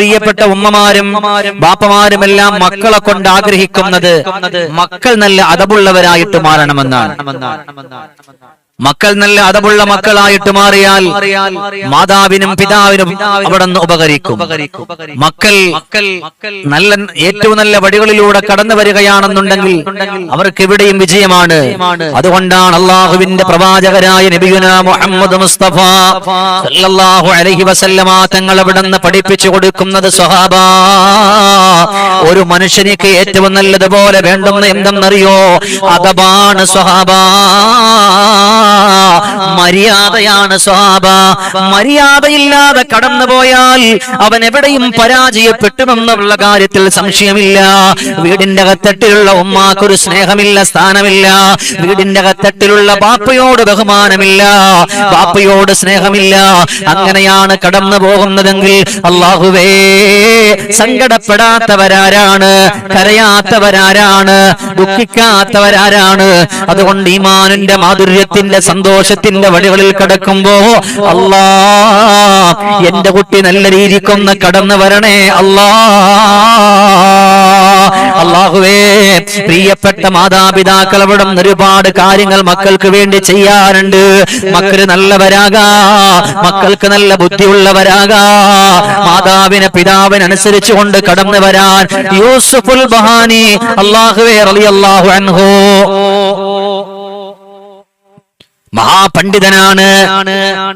പ്രിയപ്പെട്ട ഉമ്മമാരും ബാപ്പമാരും എല്ലാം മക്കളെ കൊണ്ട് ആഗ്രഹിക്കുന്നത് മക്കൾ നല്ല അതപുള്ളവരായിട്ട് മാറണമെന്നാണ്. മക്കൾ നല്ല അതമുള്ള മക്കളായിട്ട് മാറിയാൽ മാതാവിനും പിതാവിനും അവിടെ നിന്ന് ഉപകരിക്കും. മക്കൾ നല്ല ഏറ്റവും നല്ല വഴികളിലൂടെ കടന്നു വരികയാണെന്നുണ്ടെങ്കിൽ അവർക്ക് എവിടെയും വിജയമാണ്. അതുകൊണ്ടാണ് അള്ളാഹുവിന്റെ പ്രവാചകരായ നബിയുന മുഹമ്മദ് മുസ്തഫ സല്ലല്ലാഹു അലൈഹി വസല്ലമ തങ്ങൾ അവിടെ നിന്ന് പഠിപ്പിച്ചു കൊടുക്കുന്നത് സ്വഹാബ. ഒരു മനുഷ്യനിക്ക് ഏറ്റവും നല്ലതുപോലെ വേണ്ടെന്ന് എന്തെന്നറിയോ? അതബാണ് സ്വഹാബ. Allah. മര്യാദയാണ് സ്വാഭ മര്യാദയില്ലാതെ കടന്നു പോയാൽ അവൻ എവിടെയും പരാജയപ്പെട്ടുമെന്നുള്ള കാര്യത്തിൽ സംശയമില്ല. വീടിന്റെ അകത്തട്ടിലുള്ള ഉമ്മാക്കൊരു സ്നേഹമില്ല സ്ഥാനമില്ല. വീടിന്റെ അകത്തട്ടിലുള്ള പാപ്പയോട് ബഹുമാനമില്ല. പാപ്പയോട് സ്നേഹമില്ല. അങ്ങനെയാണ് കടന്നു പോകുന്നതെങ്കിൽ അള്ളാഹുവേ സങ്കടപ്പെടാത്തവരാരാണ് കരയാത്തവരാരാണ് ദുഃഖിക്കാത്തവരാരാണ്. അതുകൊണ്ട് ഈമാനിന്റെ മാധുര്യത്തിന്റെ സന്തോഷത്തിന്റെ വഴികളിൽ കടക്കുമ്പോ അല്ലാ എന്റെ കുട്ടി നല്ല രീതിക്കൊന്ന് കടന്നു വരണേ അല്ലാ. അള്ളാഹുവേ പ്രിയപ്പെട്ട മാതാപിതാക്കൾ അവിടെ ഒരുപാട് കാര്യങ്ങൾ മക്കൾക്ക് വേണ്ടി ചെയ്യാറുണ്ട്. മക്കൾ നല്ലവരാക മക്കൾക്ക് നല്ല ബുദ്ധിയുള്ളവരാക. മാതാവിനെ പിതാവിനനുസരിച്ച് കൊണ്ട് കടന്നു വരാൻ യൂസുഫുൽ ബഹാനി അള്ളാഹുവേ റളിയല്ലാഹു അൻഹു. മഹാപണ്ഡിതനാണ്.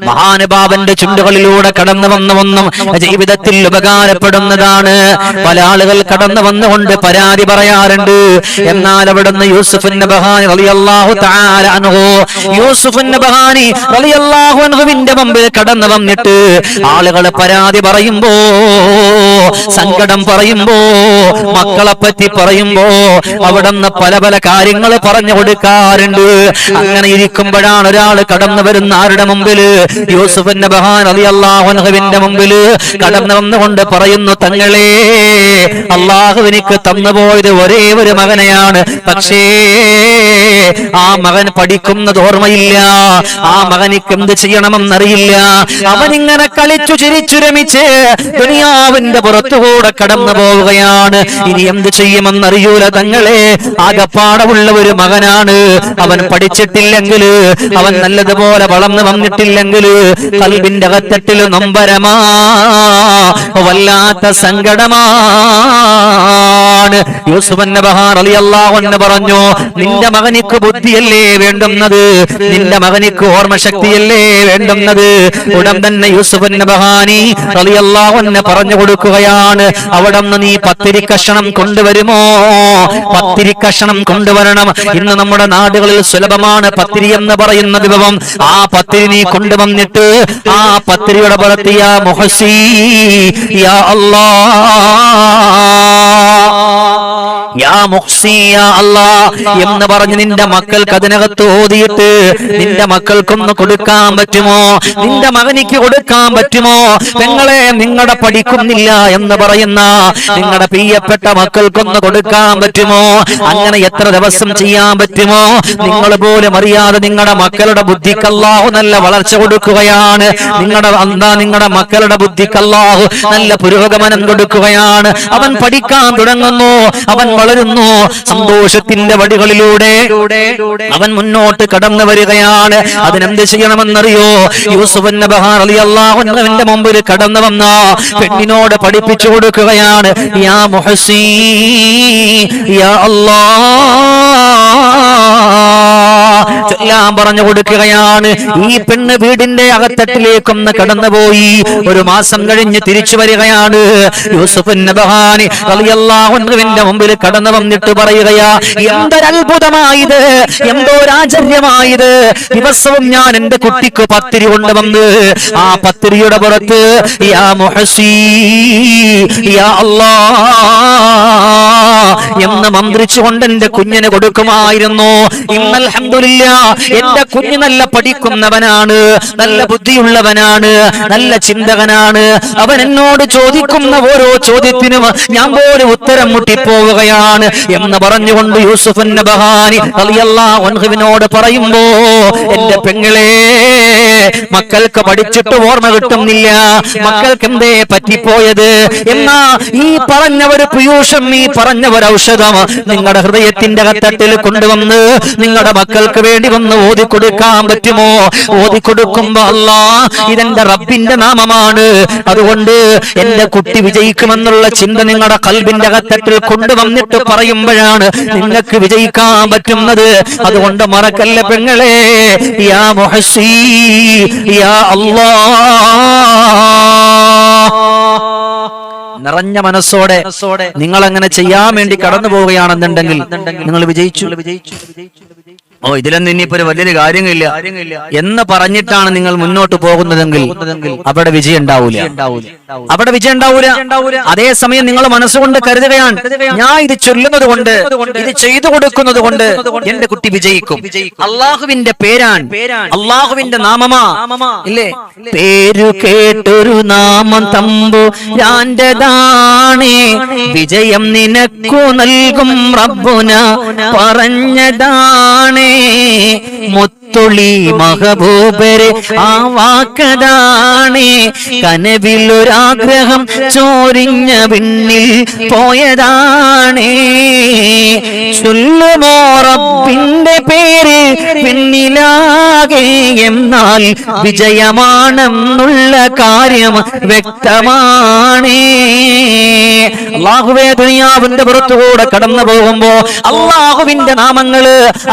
മഹാനുഭാവന്റെ ചുണ്ടുകളിലൂടെ കടന്നു വന്ന ഒന്നും ജീവിതത്തിൽ ഉപകാരപ്പെടുന്നതാണ്. പല ആളുകൾ കടന്നു വന്നുകൊണ്ട് പരാതി പറയാറുണ്ട്. എന്നാൽ അവിടുന്ന് യൂസുഫിന്റെ ബഹാനി റളിയല്ലാഹു യൂസുഫിന്റെ ബഹാനി റളിയല്ലാഹു അൻഹുവിന്റെ മുമ്പിൽ കടന്നു വന്നിട്ട് ആളുകൾ പരാതി പറയുമ്പോ സങ്കടം പറയുമ്പോ മക്കളെ പറ്റി പറയുമ്പോ അവിടുന്ന് പല പല കാര്യങ്ങൾ പറഞ്ഞു കൊടുക്കാറുണ്ട്. അങ്ങനെ ഇരിക്കുമ്പോഴാണ് ഒരാൾ കടന്നു വരുന്ന ആരുടെ മുമ്പിൽ യൂസുഫിന്റെ ബഹാൻ അലി അള്ളാഹുവിന്റെ മുമ്പിൽ കടന്നു വന്നുകൊണ്ട് പറയുന്നു തങ്ങളെ അള്ളാഹു എനിക്ക് തന്നുപോയത് ഒരേ ഒരു മകനെയാണ്. പക്ഷേ ആ മകൻ പഠിക്കുന്നത് ഓർമ്മയില്ല. ആ മകനിക്ക് എന്ത് ചെയ്യണമെന്നറിയില്ല. അവനിങ്ങനെ കളിച്ചു ചിരിച്ചുരമിച്ച് ദുനിയാവിന്റെ പുറത്തുകൂടെ കടന്നു പോവുകയാണ്. ഇനി എന്ത് ചെയ്യുമെന്നറിയൂല തങ്ങളെ. ആകപ്പാടമുള്ള ഒരു മകനാണ്. അവൻ പഠിച്ചിട്ടില്ലെങ്കിൽ അവൻ നല്ലതുപോലെ വളർന്നു വന്നിട്ടില്ലെങ്കിൽ കൽബിന്റെ അകത്തട്ടിൽ നൊമ്പരമാ. വല്ലാത്ത സങ്കടമാണ്. യൂസുഫന്റെ ബഹാർ അലി അള്ളാഹുന്ന് പറഞ്ഞു നിന്റെ മകനിക്ക് ബുദ്ധിയല്ലേ വേണ്ടുന്നത്? നിന്റെ മകനിക്ക് ഓർമ്മശക്തിയല്ലേ വേണ്ടുന്നത്? ഉടൻ തന്നെ യൂസുഫന്റെ ബഹാനി അലി അള്ളാഹുന്ന് പറഞ്ഞു കൊടുക്കുകയാണ് അവിടെ നീ പത്തിരി കഷണം കൊണ്ടുവരുമോ? പത്തിരി കഷണം കൊണ്ടുവരണം. ഇന്ന് നമ്മുടെ നാടുകളിൽ സുലഭമാണ് പത്തിരി എന്ന് പറയുന്ന വിഭവം. ആ പത്തിരി നീ കൊണ്ടുവന്നിട്ട് ആ പത്തിരിയുടെ പുറത്ത് യാ മുഹസി യാ അല്ലാ. എന്ന് പറഞ്ഞ് നിന്റെ മക്കൾക്ക് അതിനകത്ത് ഓതിയിട്ട് നിന്റെ മക്കൾക്കൊന്ന് കൊടുക്കാൻ പറ്റുമോ? നിന്റെ മകനിക്ക് കൊടുക്കാൻ പറ്റുമോ? നിങ്ങളെ നിങ്ങളുടെ പഠിക്കുന്നില്ല എന്ന് പറയുന്ന നിങ്ങളുടെ പ്രിയപ്പെട്ട മക്കൾക്കൊന്ന് കൊടുക്കാൻ പറ്റുമോ? അങ്ങനെ എത്ര ദിവസം ചെയ്യാൻ പറ്റുമോ? നിങ്ങൾ പോലും അറിയാതെ നിങ്ങളുടെ മക്കളുടെ ബുദ്ധിക്കല്ലാഹു നല്ല വളർച്ച കൊടുക്കുകയാണ്. നിങ്ങളുടെ എന്താ നിങ്ങളുടെ മക്കളുടെ ബുദ്ധിക്കല്ലാഹു നല്ല പുരോഗമനം കൊടുക്കുകയാണ്. അവൻ പഠിക്കാൻ തുടങ്ങുന്നു. അവൻ വളരുന്നു. സന്തോഷത്തിന്റെ വടികളിലൂടെ അവൻ മുന്നോട്ട് കടന്നു വരികയാണ്. അതിനെന്ത് ചെയ്യണമെന്നറിയോ? അലി അള്ളാഹുവിന്റെ മുമ്പിൽ കടന്നു വന്ന. പെണ്ണിനോട് പഠിപ്പിച്ചു കൊടുക്കുകയാണ്. യാ മുഹസീ യാ അല്ലാ ചൊല്ലാൻ പറഞ്ഞു കൊടുക്കുകയാണ്. ഈ പെണ്ണ് വീടിന്റെ അകത്തട്ടിലേക്കൊന്ന് കടന്നുപോയി. ഒരു മാസം കഴിഞ്ഞ് തിരിച്ചു വരികയാണ്. യൂസുഫ് നബഹാനി റളിയല്ലാഹുവിന്റെ മുമ്പിൽ കടന്നു വന്നിട്ട് പറയുകയാ എന്തൊരത്ഭുതമായത്? എന്തോരാചര്യമായത് ദിവസവും ഞാൻ എന്റെ കുട്ടിക്ക് പത്തിരി കൊണ്ടുവന്ന് ആ പത്തിരിയുടെ പുറത്ത് യാ മുഹസി യാ എന്ന് മന്ത്രിച്ചുകൊണ്ട് എന്റെ കുഞ്ഞിന് കൊടുക്കുമായിരുന്നു. ഇന്നൽ ഹംദുലില്ല എന്റെ കുഞ്ഞ് നല്ല പഠിക്കുന്നവനാണ്. നല്ല ബുദ്ധിയുള്ളവനാണ്. നല്ല ചിന്തകനാണ്. അവൻ എന്നോട് ചോദിക്കുന്ന ഓരോ ചോദ്യത്തിനും ഞാൻ പോലും ഉത്തരം മുട്ടിപ്പോവുകയാണ് എന്ന് പറഞ്ഞുകൊണ്ട് യൂസുഫ് അൻഹുവിനോട് പറയുമ്പോ എന്റെ പെങ്ങളെ മക്കൾക്ക് പഠിച്ചിട്ട് ഓർമ്മ കിട്ടുന്നില്ല. മക്കൾക്ക് എന്തേ പറ്റിപ്പോയത്? എന്നാ ഈ പറഞ്ഞ ഒരു പീയൂഷം ഈ പറഞ്ഞ ഒരു ഔഷധം നിങ്ങളുടെ ഹൃദയത്തിന്റെ കത്തട്ടിൽ കൊണ്ടുവന്ന് നിങ്ങളുടെ മക്കൾക്ക് വേണ്ടി വന്ന് ഓതി കൊടുക്കാൻ പറ്റുമോ? ഓതി കൊടുക്കുമ്പോ അല്ല ഇതെന്റെ റബ്ബിന്റെ നാമമാണ്. അതുകൊണ്ട് എന്റെ കുട്ടി വിജയിക്കുമെന്നുള്ള ചിന്ത നിങ്ങളുടെ കൽബിന്റെ അകത്തത്തിൽ കൊണ്ടുവന്നിട്ട് പറയുമ്പോഴാണ് നിങ്ങൾക്ക് വിജയിക്കാൻ പറ്റുന്നത്. അതുകൊണ്ട് മറക്കല്ല പെങ്ങളെ? യാ യാ അല്ലാ. നിറഞ്ഞ മനസ്സോടെ നിങ്ങൾ അങ്ങനെ ചെയ്യാൻ വേണ്ടി കടന്നു പോവുകയാണെന്നുണ്ടെങ്കിൽ നിങ്ങൾ വിജയിച്ചു. ഓ ഇതിലൊന്നും ഇനിയിപ്പോ ഒരു വലിയൊരു കാര്യങ്ങളില്ല എന്ന് പറഞ്ഞിട്ടാണ് നിങ്ങൾ മുന്നോട്ട് പോകുന്നതെങ്കിൽ അവിടെ വിജയം ഉണ്ടാവൂല. അവിടെ വിജയം ഉണ്ടാവൂല. അതേസമയം നിങ്ങൾ മനസ്സുകൊണ്ട് കരുതുകയാണ്. ഞാൻ ഇത് ചൊല്ലുന്നത് കൊണ്ട് ഇത് ചെയ്തു കൊടുക്കുന്നത് കൊണ്ട് എന്റെ കുട്ടി വിജയിക്കും. അള്ളാഹുവിന്റെ പേരാണ്. അള്ളാഹുവിന്റെ നാമമാ. ഇല്ലേ? പേരു കേട്ടൊരു നാമം തമ്പു രാന്റെതാണേ വിജയം നിനക്കു നൽകും റബ്ബുന പറഞ്ഞതാണേ. മുത്തുളി മഹബൂബര് ആ വാക്കതാണേ. കനവിലൊരാഗ്രഹം ചോരിഞ്ഞ പിന്നിൽ പോയതാണേ. ചൊല്ലുമോ റബ്ബിന്റെ പേര് പിന്നിലാകെ എന്നാൽ വിജയമാണെന്നുള്ള കാര്യം വ്യക്തമാണേ. അള്ളാഹുവേ ദുനിയാവിന്റെ പുറത്തുകൂടെ കടന്നു പോകുമ്പോ അള്ളാഹുവിന്റെ നാമങ്ങൾ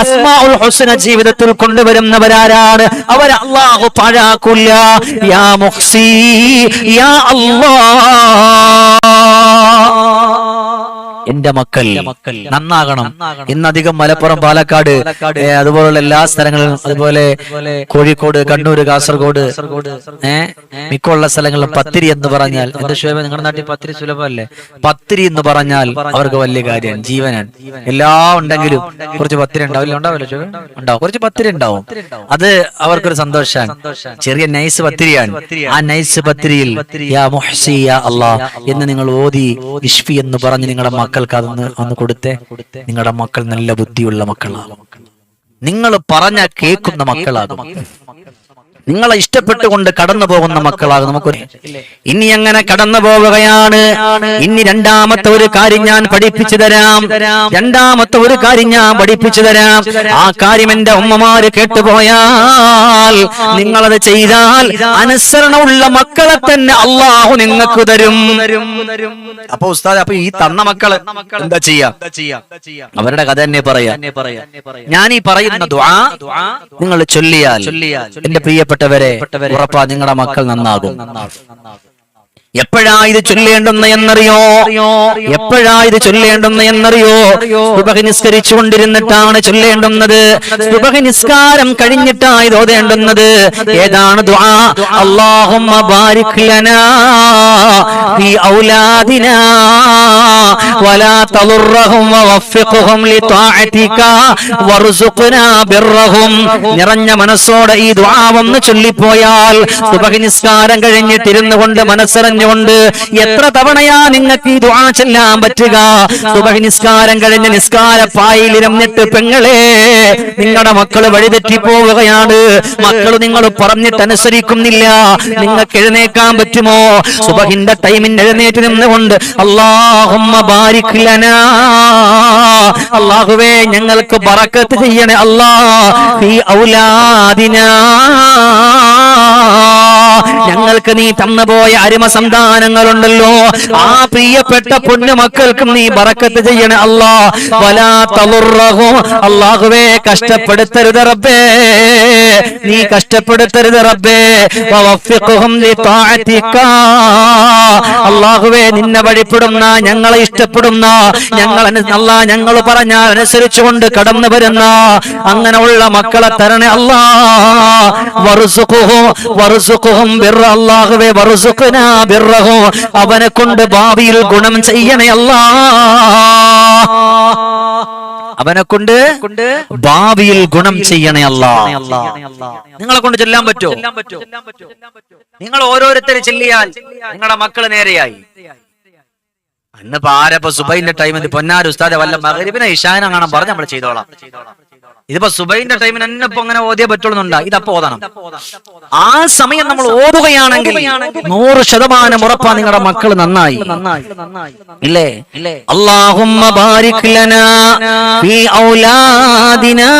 അസ്മാഉൽ ഹുസ്ന ജീവിതത്തിൽ കൊണ്ടുവരുന്നവരാരാണ്? അവർ അള്ളാഹു പാഴാക്കില്ല യാ മുഹ്സി യാ അല്ലാ. എന്റെ മക്കൾ നന്നാകണം. ഇന്നധികം മലപ്പുറം പാലക്കാട് അതുപോലുള്ള എല്ലാ സ്ഥലങ്ങളിലും അതുപോലെ കോഴിക്കോട് കണ്ണൂർ കാസർഗോഡ് ഏഹ് മിക്കുള്ള സ്ഥലങ്ങളിലും പത്തിരി എന്ന് പറഞ്ഞാൽ എന്റെ ശോഭ നിങ്ങളുടെ നാട്ടിൽ പത്തിരി സുലഭമല്ലേ? പത്തിരി എന്ന് പറഞ്ഞാൽ അവർക്ക് വലിയ കാര്യമാണ് ജീവനാണ്. എല്ലാം ഉണ്ടെങ്കിലും കുറച്ച് പത്തിരി ഉണ്ടാവില്ല? ഉണ്ടാവില്ല ശോഭ ഉണ്ടാവും. കുറച്ച് പത്തിരി ഉണ്ടാവും. അത് അവർക്കൊരു സന്തോഷമാണ് ചെറിയ നൈസ് പത്തിരിയാണ്. ആ നൈസ് പത്തിരിയിൽ യാ മുഹ്സി യാ അല്ലാ എന്ന് നിങ്ങൾ ഓതി ഇഷ്ഫി എന്ന് പറഞ്ഞ് നിങ്ങളുടെ മക്കൾക്ക് അതൊന്ന് ഒന്ന് കൊടുത്തേ. നിങ്ങളുടെ മക്കൾ നല്ല ബുദ്ധിയുള്ള മക്കളാകും. നിങ്ങൾ പറഞ്ഞ കേൾക്കുന്ന മക്കളാകും. നിങ്ങളെ ഇഷ്ടപ്പെട്ടുകൊണ്ട് കടന്നു പോകുന്ന മക്കളാകും നമുക്ക് ഇനി അങ്ങനെ കടന്നു പോവുകയാണ് ഇനി രണ്ടാമത്തെ ഒരു കാര്യം ഞാൻ പഠിപ്പിച്ചു തരാം. രണ്ടാമത്തെ ഒരു കാര്യം ഞാൻ പഠിപ്പിച്ചു തരാം. ആ കാര്യം എന്റെ ഉമ്മമാര് കേട്ടുപോയാൽ നിങ്ങളത് ചെയ്താൽ അനുസരണമുള്ള മക്കളെ തന്നെ അള്ളാഹു നിങ്ങൾക്ക് തരും. അപ്പൊ ഉസ്താദ് അപ്പൊ ഈ തന്ന മക്കൾ എന്താ ചെയ്യാ? അവരുടെ കഥ തന്നെ പറയാ. ഞാൻ ഈ പറയുന്ന നിങ്ങൾ ചൊല്ലിയാൽ എന്റെ പ്രിയപ്പെട്ടവരെ ഉറപ്പാ നിങ്ങളുടെ മക്കൾ നന്നാകും. എപ്പോഴാ ഇത് ചൊല്ലേണ്ടുന്ന എന്നറിയോ? എപ്പോഴാ ഇത് ചൊല്ലേണ്ടുന്ന എന്നറിയോ? നിസ്കരിച്ചു കൊണ്ടിരുന്നിട്ടാണ് ചൊല്ലേണ്ടുന്നത്. നിസ്കാരം കഴിഞ്ഞിട്ടായി ഇത് ഏതാണ് അല്ലാഹുമ്മ ബാരിക് ലനാ ഔലാദിനാ വലാ ബിർറഹും. നിറഞ്ഞ മനസ്സോടെ ഈ ദ്വാ ഒന്ന് ചൊല്ലിപ്പോയാൽ സുബഹി നിസ്കാരം കഴിഞ്ഞിട്ടിരുന്നു കൊണ്ട് മനസ്സറിഞ്ഞുകൊണ്ട് എത്ര തവണയാ നിങ്ങൾക്ക് ഈ ദുആ ചെല്ലാൻ പറ്റുക? സുബഹി നിസ്കാരം കഴിഞ്ഞ നിസ്കാര പായിലിരന്നിട്ട് പെങ്ങളെ നിങ്ങളുടെ മക്കൾ വഴിതെറ്റി പോവുകയാണ്. മക്കൾ നിങ്ങൾ പറഞ്ഞിട്ട് അനുസരിക്കുന്നില്ല നിങ്ങൾക്ക് എഴുന്നേക്കാൻ പറ്റുമോ? സുബഹിന്റെ ടൈമിന് എഴുന്നേറ്റ് നിന്നുകൊണ്ട് അള്ളാഹുമ്മ ബാരിക് ലനാ. അള്ളാഹുവേ ഞങ്ങൾക്ക് ബറക്കത്ത് ചെയ്യണേ അല്ലാ. ഈ ഔലാദിനാ. ഞങ്ങൾക്ക് നീ തന്നുപോയ അരിമ സന്താനങ്ങളുണ്ടല്ലോ ആ പ്രിയപ്പെട്ട പൊന്നുമക്കൾക്കും നീ ബറക്കത്ത് ചെയ്യണേ. അല്ലാ വലാ തളുറഹും. അള്ളാഹുവേ കഷ്ടപ്പെടുത്തരുത് റബ്ബേ. നീ കഷ്ടപ്പെടുത്തരുത് റബ്ബേ. അള്ളാഹുവേ നിന്നെ വഴിപ്പെടുന്ന ഞങ്ങളെ ഇഷ്ടപ്പെടുന്ന ഞങ്ങൾ അല്ല ഞങ്ങൾ പറഞ്ഞാൽ അനുസരിച്ചുകൊണ്ട് കടന്നു വരുന്ന അങ്ങനെയുള്ള മക്കളെ തരണേ അല്ലാ. വറുസുഖുഹും അവനെ കൊണ്ട് ഭാവിയിൽ ഗുണം ചെയ്യണേ അല്ലാ. അവനെ കൊണ്ട് ഭാവിയിൽ ഗുണം ചെയ്യണേ അല്ല. നിങ്ങളെ കൊണ്ട് ചെല്ലാൻ പറ്റുമോ നിങ്ങൾ ഓരോരുത്തരെ ചെല്ലിയാൽ നിങ്ങളുടെ മക്കൾ നേരെയായി. അന്ന് പാരപ്പ സുബൈന്റെ ടൈമിൽ പൊന്നാർ ഉസ്താദെ വല്ല മകരിബിനെ ഇഷാനം കാണാൻ പറഞ്ഞ് നമ്മൾ ചെയ്തോളാം. ഇതിപ്പോ സുബൈന്റെ ടൈമിന് തന്നെ ഇപ്പൊ അങ്ങനെ ഓതിയേ പറ്റുള്ളുന്നുണ്ടാ ഇതപ്പോ ഓതണം. ആ സമയം നമ്മൾ ഓതുകയാണെങ്കിൽ നൂറ് ശതമാനം ഉറപ്പാ നിങ്ങളുടെ മക്കൾ നന്നായി. ഇല്ലേ? അള്ളാഹുമ്മ ബാരിക് ലനാ ഫീ ഔലാദിനാ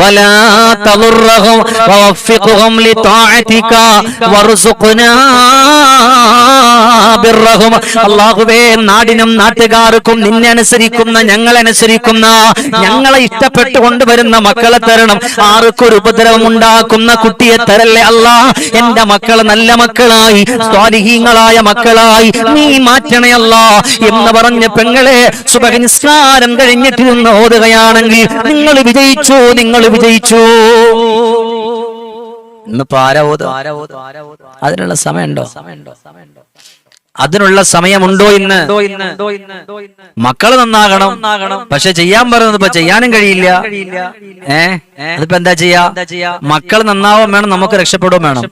വലാ തളുറഹും വവഫിഖ്ഹും ലിതാഅതിക വർസുഖ്നാ ബിർറഹും. അല്ലാഹുവേ നാടിനും നാട്ടുകാർക്കും നിന്നെ അനുസരിക്കുന്ന ഞങ്ങളെ അനുസരിക്കുന്ന ഞങ്ങളെ ഇഷ്ടപ്പെട്ട് കൊണ്ടുവരുന്ന മക്കളെ തരണം. ആർക്കൊരു ഉപദ്രവം ഉണ്ടാക്കുന്ന കുട്ടിയെ തരല്ലേ അല്ല? എന്റെ മക്കൾ നല്ല മക്കളായി സ്വാലിഹീങ്ങളായ മക്കളായി. നീ മാറ്റണേ അല്ല എന്ന് പറഞ്ഞ പെങ്ങളെ സുഭനിസ്കാരം കഴിഞ്ഞിട്ടിരുന്ന് ഓതുകയാണെങ്കിൽ നിങ്ങൾ വിജയിച്ചു? നിങ്ങൾ വിജയിച്ചു? ഇന്നിപ്പോ ആരാ സമയമുണ്ടോ അതിനുള്ള സമയമുണ്ടോ? അതിനുള്ള സമയമുണ്ടോ ഇന്ന്? മക്കൾ നന്നാകണം. പക്ഷെ ചെയ്യാൻ പറയുന്നത് ഇപ്പൊ ചെയ്യാനും കഴിയില്ല. ഏ? അതിപ്പോ എന്താ ചെയ്യാ? മക്കൾ നന്നാവാൻ വേണം നമുക്ക് രക്ഷപ്പെടുകയും വേണം.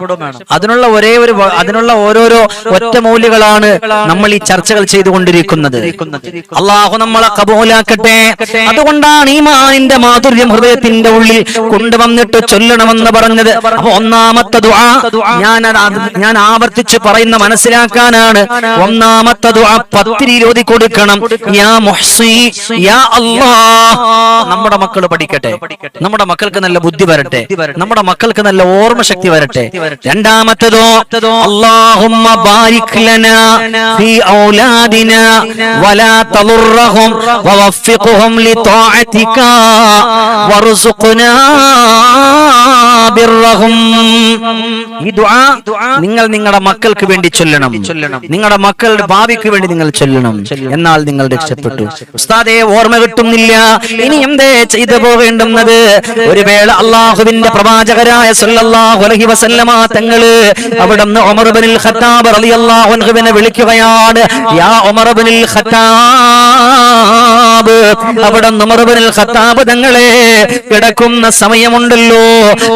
അതിനുള്ള ഒരേ ഒരു അതിനുള്ള ഓരോരോ ഒറ്റ മൂല്യങ്ങളാണ് നമ്മൾ ഈ ചർച്ചകൾ ചെയ്തുകൊണ്ടിരിക്കുന്നത്. അള്ളാഹു നമ്മളെ കബൂലാക്കട്ടെ. അതുകൊണ്ടാണ് ഈ മാനിന്റെ മാധുര്യം ഹൃദയത്തിന്റെ ഉള്ളിൽ കൊണ്ടുവന്നിട്ട് ചൊല്ലണമെന്ന് പറഞ്ഞത്. അപ്പൊ ഒന്നാമത്തെ ഞാൻ ഞാൻ ആവർത്തിച്ച് പറയുന്ന മനസ്സിലാക്കാനാണ്. ഒന്നാമത്തെ ദുആ പത്തിരിയിൽ ഓതി കൊടുക്കണം. യാ മുഹ്സി യാ അല്ലാ നമ്മുടെ മക്കൾ പഠിക്കട്ടെ. നമ്മുടെ മക്കൾക്ക് നല്ല ബുദ്ധി വരട്ടെ. നമ്മുടെ മക്കൾക്ക് നല്ല ഓർമ്മ ശക്തി വരട്ടെ. രണ്ടാമത്തതോ അല്ലാഹുമ്മ ബാരിക് ലനാ ഫീ ഔലാദിനാ വലാ തളുറഹും വവഫിഖ്ഹും ലിതാഅതിക വർസുഖ്നാ ബിർറഹും. ഈ ദുആ നിങ്ങൾ നിങ്ങളുടെ മക്കൾക്ക് വേണ്ടി ചൊല്ലണം. നിങ്ങളുടെ മക്കളുടെ ഭാവിക്ക് വേണ്ടി നിങ്ങൾ ചെല്ലണം. എന്നാൽ നിങ്ങൾ രക്ഷപ്പെട്ടു. ഉസ്താദെ ഓർമ്മ കിട്ടുന്നില്ല. ഇനി എന്തേ ചെയ്തു പോകേണ്ടുന്നത്. ഒരു വേള അള്ളാഹുവിന്റെ പ്രവാചകരായ സല്ലല്ലാഹു അലൈഹി വസല്ലമ തങ്ങൾ അവിടുന്ന് ഉമർ ഇബ്നുൽ ഖത്താബ് റളിയല്ലാഹു അൻഹുവിനെ വിളിക്കുകയാണ്. യാ ഉമർ ഇബ്നുൽ ഖത്താബ് അവിടെ ഉമർ ഇബ്നുൽ ഖത്താബ് തങ്ങളെ കിടക്കുന്ന സമയമുണ്ടല്ലോ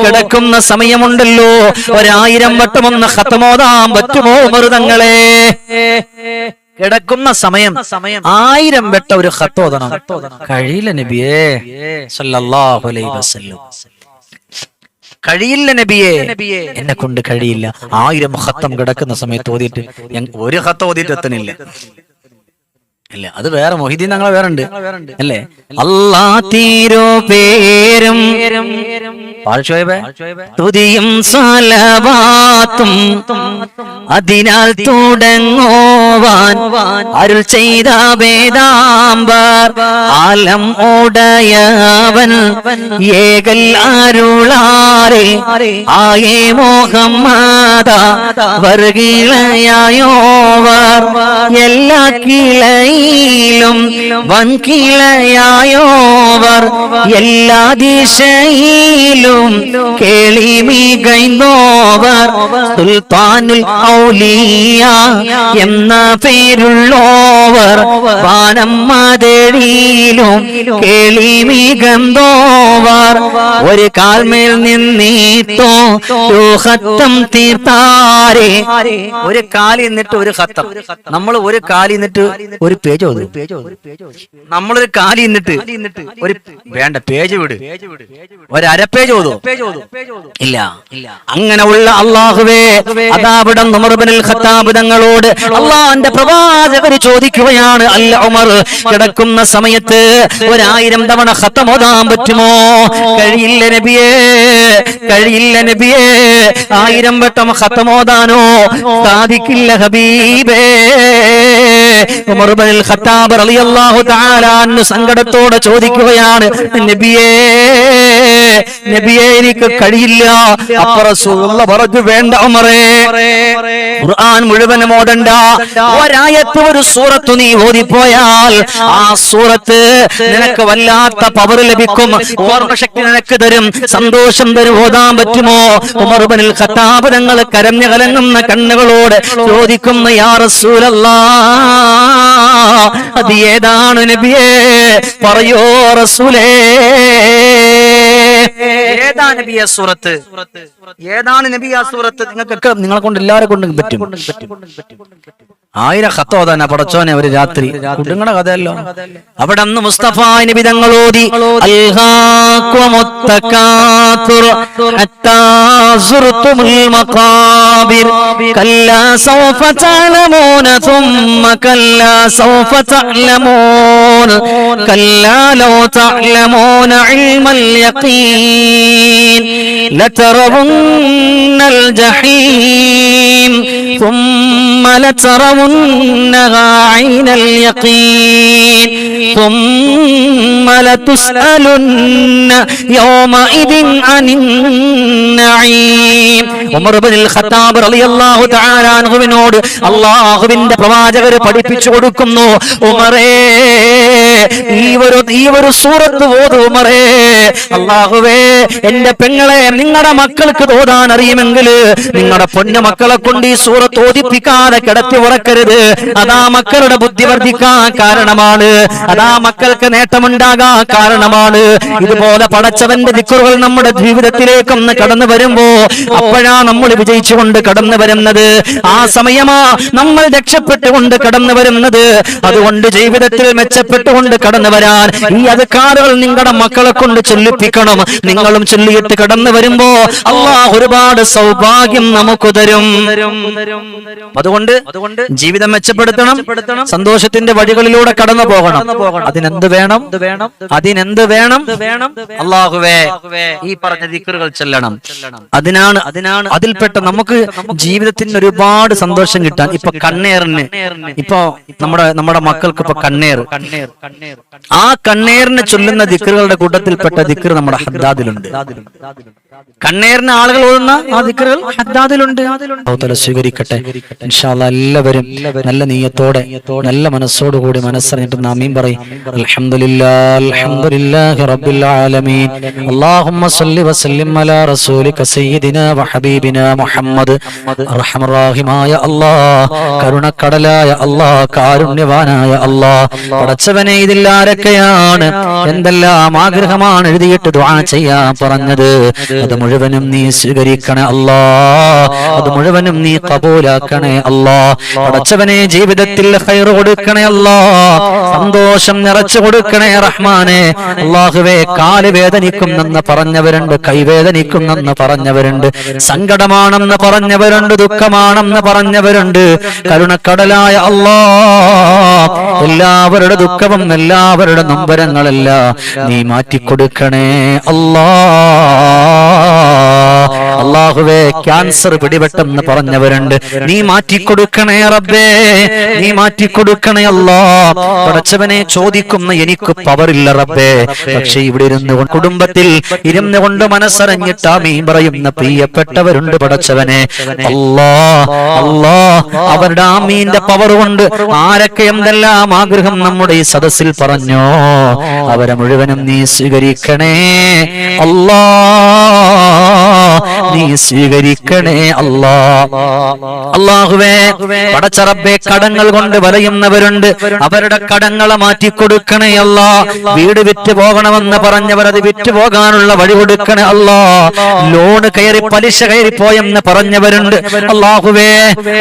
കിടക്കുന്ന സമയമുണ്ടല്ലോ. ഒരായിരം വട്ടം ഒന്ന് ഖത്തമോതാൻ പറ്റുമോ ഉമർ തങ്ങളെ? കിടക്കുന്ന സമയം ആയിരം വെട്ട ഒരു ഹത്തോദനം കഴിയില്ല നബിയേ സല്ലല്ലാഹു അലൈഹി വസല്ലം. കഴിയില്ല നബിയെ. എന്നെ കൊണ്ട് കഴിയില്ല. ആയിരം ഹത്തം കിടക്കുന്ന സമയത്ത് ഓതിയിട്ട് ഞാൻ ഒരു ഹത്തം ഓതിയിട്ട് എത്തണില്ല. ഇല്ല അത് വേറെ മൊഹിദ്ദീൻ ഞങ്ങളെ വേറെ ഉണ്ട് അല്ലേ? അല്ലാ? തീരോ പേരും തുതിയും സലവാത്തും അതിനാൽ തുടങ്ങോവാൻ അരുൾ ചെയ്ത വേദാംബർ ആലം ഓടയവൻ ഏകൽ അരുളാരെ ആയേ മോഹമ്മദ വർഗീളയായോവർ എല്ലാ കിളയിലും വൻകിളയായോവർ എല്ലാ ദിശയിലും കേളി മികൈന്നോവർ സുൽത്താനുൽ ഔലിയ എന്ന പേരുള്ളോവർ വാനം മതടിയിലും കേളി മികന്തോവർ ഒരു കാൽമേൽ നിന്നീത്തോ ഹത്തം തീർത്താരെ. ഒരു കാലി നിന്നിട്ട് ഒരു ഹത്തം നമ്മൾ ഒരു കാലി നിന്നിട്ട് ഒരു പേജ് നമ്മളൊരു കാലി നിന്നിട്ട് ഒരു വേണ്ട പേജ് വിട്. ഒരു അര പേജ് ഓതും? ഇല്ല. അങ്ങനെ ഉള്ള അള്ളാഹുവേ അതാവിടം ഉമർബിനിൽ ഖത്താബ് തങ്ങളോട് അള്ളാന്റെ പ്രവാചകർ ചോദിക്കുകയാണ് അല്ല ഉമർ കിടക്കുന്ന സമയത്ത് ഒരായിരം തവണ ഖത്തം ഓതാൻ പറ്റുമോ? കഴിയില്ല നബിയേ കഴിയില്ല നബിയേ ആയിരം വട്ടം ഖത്തം ഓതാനോ? സാധിക്കില്ല ഹബീബേ. ഖത്താബ് റളിയല്ലാഹു തആല സങ്കടത്തോടെ ചോദിക്കുകയാണ് നബിയേ നബിയെ എനിക്ക് കഴിയില്ല. അപ്പുറസുള്ള പറഞ്ഞു വേണ്ട ഉമറേ. ഖുർആൻ മുഴുവനും ഓടണ്ട. ഒരായത്ത് ഒരു സൂറത്ത് നീ ഓതിപ്പോയാൽ ആ സൂറത്ത് നിനക്ക് വല്ലാത്ത പവർ ലഭിക്കും. ഓർമ്മശക്തി നിനക്ക് തരും. സന്തോഷം തരും. ഓതാൻ പറ്റുമോ? ഉമർബനിൽ ഖത്താബ് തങ്ങൾ കരഞ്ഞു കലങ്ങുന്ന കണ്ണുകളോട് ചോദിക്കുന്ന യാ റസൂലല്ലാ അത് ഏതാണ് നബിയേ? പറയോ റസൂലേ? ഏതാ നബി ആ സൂറത്ത്? ഏതാണ് നബി ആ സൂറത്ത്? നിങ്ങൾക്കൊക്കെ നിങ്ങളെ കൊണ്ട് എല്ലാവരെ കൊണ്ടും പറ്റും. ആയിരം കത്ത് ഓതാനാ പടച്ചോനെ ഒരു രാത്രി. കുടുങ്ങടെ കഥയല്ലോ. അവിടെ അന്ന് മുസ്തഫ നബി തങ്ങളോതി കല്ലാ ലോ തഅലമൂന ഇൽമൽ യഖീൻ. سوف تعلمون كلا لو تعلمون علم اليقين لترون الجحيم ثم لترونها عين اليقين ثم لتسألن يومئذ عن النعيم ഉമർ ഇബ്നുൽ ഖത്താബ് റളിയല്ലാഹു തആല അൻഹുവിനോട് അല്ലാഹുവിന്റെ പ്രവാചകർ പഠിപ്പിച്ചു കൊടുക്കുന്നു ഉമറേ ഈ ഒരു ഈ ഒരു സൂറത്ത് ഓതുമറേ അള്ളാഹുവേ എന്റെ പെങ്ങളെ നിങ്ങളുടെ മക്കൾക്ക് തോതാൻ അറിയുമെങ്കിൽ നിങ്ങളുടെ പൊന്നു മക്കളെ കൊണ്ട് ഈ സൂറത്ത് ഓതിപ്പിക്കാതെ കിടത്തി ഉറക്കരുത്. അതാ മക്കളുടെ ബുദ്ധി വർദ്ധിക്കാൻ കാരണമാണ്. അതാ മക്കൾക്ക് നേട്ടമുണ്ടാകാൻ കാരണമാണ്. ഇതുപോലെ പടച്ചവന്റെ ദിക്കുറുകൾ നമ്മുടെ ജീവിതത്തിലേക്കൊന്ന് കടന്നു വരുമ്പോ അപ്പോഴാ നമ്മൾ വിജയിച്ചുകൊണ്ട് കടന്നു വരുന്നത്. ആ സമയമാ നമ്മൾ രക്ഷപ്പെട്ടുകൊണ്ട് കടന്നു വരുന്നത്. അതുകൊണ്ട് ജീവിതത്തിൽ മെച്ചപ്പെട്ടുകൊണ്ട് കടന്നു വരാൻ ഈ അധികാരങ്ങൾ നിങ്ങളുടെ മക്കളെ കൊണ്ട് ചൊല്ലിപ്പിക്കണം. നിങ്ങളും ചൊല്ലിയിട്ട് കടന്നു വരുമ്പോ അള്ളാഹ് ഒരുപാട് സൗഭാഗ്യം നമുക്ക് തരും. അതുകൊണ്ട് ജീവിതം മെച്ചപ്പെടുത്തണം. സന്തോഷത്തിന്റെ വഴികളിലൂടെ കടന്നു പോകണം. അതിനെന്ത് വേണം? അതിനെന്ത് വേണം? അള്ളാഹുവേ ഈ പറഞ്ഞ ദിക്കറുകൾ ചെല്ലണം. അതിനാണ് അതിനാണ് അതിൽപ്പെട്ട നമുക്ക് ജീവിതത്തിന് ഒരുപാട് സന്തോഷം കിട്ടാൻ. ഇപ്പൊ കണ്ണേറിന്. ഇപ്പൊ നമ്മുടെ നമ്മുടെ മക്കൾക്ക് ഇപ്പൊ കണ്ണേർ ആ കണ്ണേറിന് ചൊല്ലുന്ന ദിക്കറുകളുടെ കൂട്ടത്തിൽപ്പെട്ട ദിക്കർ നമ്മുടെ ഹദ്ദാദിലുണ്ട്. കണ്ണേറിന് ആളുകൾ ഓതുന്ന ആ ദിക്കറുകൾ ഹദ്ദാദിലുണ്ട്. അവതല സ്വീകരിക്കട്ടെ. ഇൻഷാ അല്ലാ എല്ലാവരും നല്ല നീയത്തോടെ നല്ല മനസ്സോടുകൂടി മനസ്സറിഞ്ഞിട്ട് നാമീൻ പറയും. കരുണക്കടലായ അല്ലാഹ് കാരുണ്യവാനായ അല്ലാഹ്. പടച്ചവനെ ഇതിൽ എന്തെല്ലാം ആഗ്രഹമാണ് എഴുതിയിട്ട് ദുആ ചെയ്യാൻ പറഞ്ഞത്? അത് മുഴുവനും നീ സ്വീകരിക്കണേ അല്ലാ. അത് മുഴുവനും നീ കബൂലാക്കണേ അല്ലാ. അടച്ചവനെ ജീവിതത്തിൽ ഹൈർ കൊടുക്കണേ അല്ലാ. സന്തോഷം നിറച്ചു കൊടുക്കണേ റഹ്മാനെ. അള്ളാഹുവേ കാൽ വേദനിക്കുന്നെന്ന് പറഞ്ഞവരുണ്ട് കൈവേദനിക്കുന്നെന്ന് പറഞ്ഞവരുണ്ട് സങ്കടമാണെന്ന് പറഞ്ഞവരുണ്ട് ദുഃഖമാണെന്ന് പറഞ്ഞവരുണ്ട്. കരുണക്കടലായ അല്ലാ. എല്ലാവരുടെ ദുഃഖവും എല്ലാവരുടെ നൊമ്പരങ്ങളല്ല നീ മാറ്റിക്കൊടുക്കണേ അല്ലാ. Ah. അള്ളാഹുവേ ക്യാൻസർ പിടിപെട്ടെന്ന് പറഞ്ഞവരുണ്ട്. നീ മാറ്റിക്കൊടുക്കണേ റബ്ബേ നീ മാറ്റിക്കൊടുക്കണേ അല്ലാ പടച്ചവനെ ചോദിക്കുന്ന എനിക്ക് പവറില്ല റബ്ബേ. പക്ഷെ ഇവിടെ ഇരുന്ന് കുടുംബത്തിൽ ഇരുന്ന് കൊണ്ട് മനസ്സറിഞ്ഞിട്ട് മീൻ പറയുന്ന പ്രിയപ്പെട്ടവരുണ്ട് പടച്ചവനെ. അല്ലാ അല്ലാ അവരുടെ ആ മീന്റെ പവർ കൊണ്ട് ആരൊക്കെ എന്തെല്ലാം ആഗ്രഹം നമ്മുടെ ഈ സദസ്സിൽ പറഞ്ഞോ? അവരെ മുഴുവനും നീ സ്വീകരിക്കണേ. അല്ലാ നീ സ്വീകരിക്കണേ അല്ലാ. അള്ളാഹുവേ പടച്ചറബെ കടങ്ങൾ കൊണ്ട് വലയുന്നവരുണ്ട്. അവരുടെ കടങ്ങളെ മാറ്റി കൊടുക്കണേ അല്ലാ. വീട് വിറ്റ് പോകണമെന്ന് പറഞ്ഞവർ അത് വിറ്റ് പോകാനുള്ള വഴി കൊടുക്കണേ അല്ലാ. ലോണ് കയറി പലിശ കയറി പോയെന്ന് പറഞ്ഞവരുണ്ട്. അള്ളാഹുവേ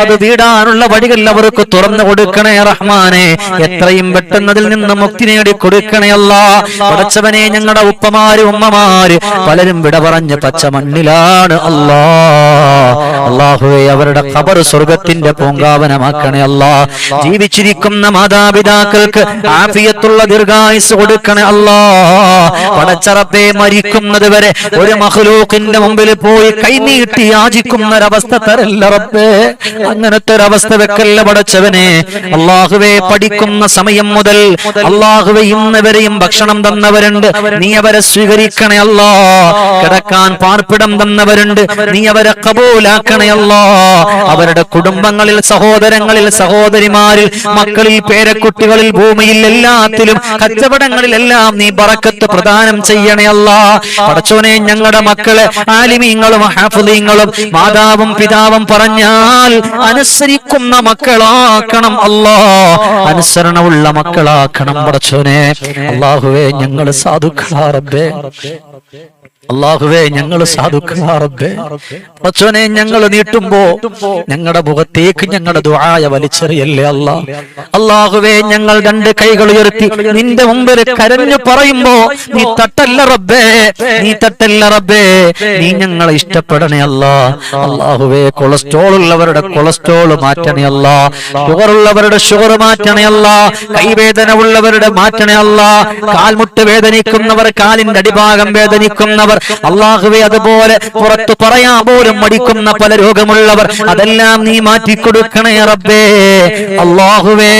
അത് വീടാനുള്ള വഴികൾ അവർക്ക് തുറന്നു കൊടുക്കണേ റഹ്മാനെ. എത്രയും പെട്ടെന്നതിൽ നിന്ന് മുക്തി നേടി കൊടുക്കണേ അല്ലാ. പടച്ചവനെ ഞങ്ങളുടെ ഉപ്പമാര് ഉമ്മമാര് പലരും വിട പറഞ്ഞ് പച്ച മണ്ണിലാ ആണ് അല്ലാ. അള്ളാഹുവെ അവരുടെ ഖബർ സ്വർഗത്തിന്റെ പൂങ്കാവനമാക്കണേ അല്ലാ. ജീവിച്ചിരിക്കുന്ന മാതാപിതാക്കൾക്ക് ആഫിയത്തുള്ള ദീർഘായുസ് കൊടുക്കണേ അല്ലാ. പടച്ചറപ്പെ മരിക്കുന്നത് വരെ ഒരു മഹ്ലൂക്കിന്റെ മുമ്പിൽ പോയി കൈനീട്ടി യാചിക്കുന്ന ഒരവസ്ഥ തരല്ല റബ്ബേ. അങ്ങനത്തെ ഒരവസ്ഥ വെക്കല്ല പടച്ചവനെ. അള്ളാഹുവെ പഠിക്കുന്ന സമയം മുതൽ അള്ളാഹുവെ ഇന്ന് വരെയും ഭക്ഷണം തന്നവരുണ്ട്. നീ അവരെ സ്വീകരിക്കണേ അല്ലാ. കിടക്കാൻ പാർപ്പിടം തന്നവരുണ്ട്. നീ അവരെ കബൂലാക്കണയല്ലോ അവരുടെ കുടുംബങ്ങളിൽ സഹോദരങ്ങളിൽ സഹോദരിമാരിൽ മക്കളിൽ പേരക്കുട്ടികളിൽ ഭൂമിയിൽ എല്ലാത്തിലും കച്ചവടങ്ങളിലെല്ലാം നീ പറക്കത്ത് പ്രദാനം ചെയ്യണേ അല്ലാ. പടച്ചോനെ ഞങ്ങളുടെ മക്കളെ ആലിമീങ്ങളും ഹാഫുദീങ്ങളും മാതാവും പിതാവും പറഞ്ഞാൽ അനുസരിക്കുന്ന മക്കളാക്കണം അല്ലോ. അനുസരണമുള്ള മക്കളാക്കണം പടച്ചോനെ. അള്ളാഹുവേ ഞങ്ങൾ സാധുക്കളാ റബ്ബേ. അള്ളാഹുവേ ഞങ്ങൾ സാധുക്കളാറബ്ബേ ഞങ്ങൾ നീട്ടുമ്പോ ഞങ്ങളുടെ മുഖത്തേക്ക് ഞങ്ങളുടെ ദുആയ വലിച്ചെറിയല്ലേ അല്ലാ അള്ളാഹുവേ ഞങ്ങൾ രണ്ട് കൈകൾ ഉയർത്തി നിന്റെ മുമ്പിൽ കരഞ്ഞു പറയുമ്പോ നീ തട്ടല്ല റബ്ബേ നീ തട്ടല്ല റബ്ബേ നീ ഞങ്ങളെ ഇഷ്ടപ്പെടണേ അല്ല അള്ളാഹുവേ കൊളസ്ട്രോൾ ഉള്ളവരുടെ കൊളസ്ട്രോൾ മാറ്റണേ അല്ല ഷുഗർ ഉള്ളവരുടെ ഷുഗർ മാറ്റണേ അല്ല കൈവേദന ഉള്ളവരുടെ മാറ്റണേ അല്ല കാൽമുട്ട് വേദനിക്കുന്നവർ കാലിന്റെ അടിഭാഗം വേദനിക്കുന്നവർ മടിക്കുന്നവർ അള്ളാഹുവെ അതുപോലെ പുറത്തു പറയാൻ പോലും മടിക്കുന്ന പല രോഗമുള്ളവർ അതെല്ലാം നീ മാറ്റിക്കൊടുക്കണേ റബ്ബേ. അള്ളാഹുവേ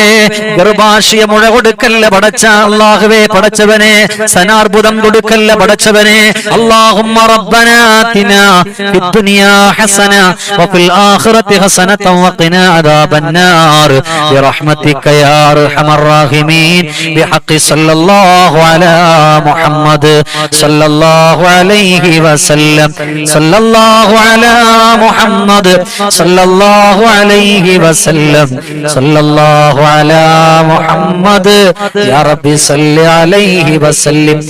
ഗർഭാശയ മുഴ കൊടുക്കല്ല പടച്ച അള്ളാഹുവേ പടച്ചവനെ. സനാർബുദം കൊടുക്കല്ല പടച്ചവനെ. അള്ളാഹുമ്മ റബ്ബനാതിന ഹസന വഫിൽ ആഖിറതി അദാബന്നാർ. ബിറഹ്മതിക യാ ബിഹഖി സല്ലല്ലാഹു അലാ മുഹമ്മദ് സല്ലല്ലാഹു അലൈഹി വസല്ലം. സല്ലല്ലാഹു അലാ മുഹമ്മദ്. സല്ലല്ലാഹു അലൈഹി വസല്ലം. സല്ലല്ലാഹു അലാ മുഹമ്മദ്. യാ റബ്ബി സല്ലി അലൈഹി വസല്ലം.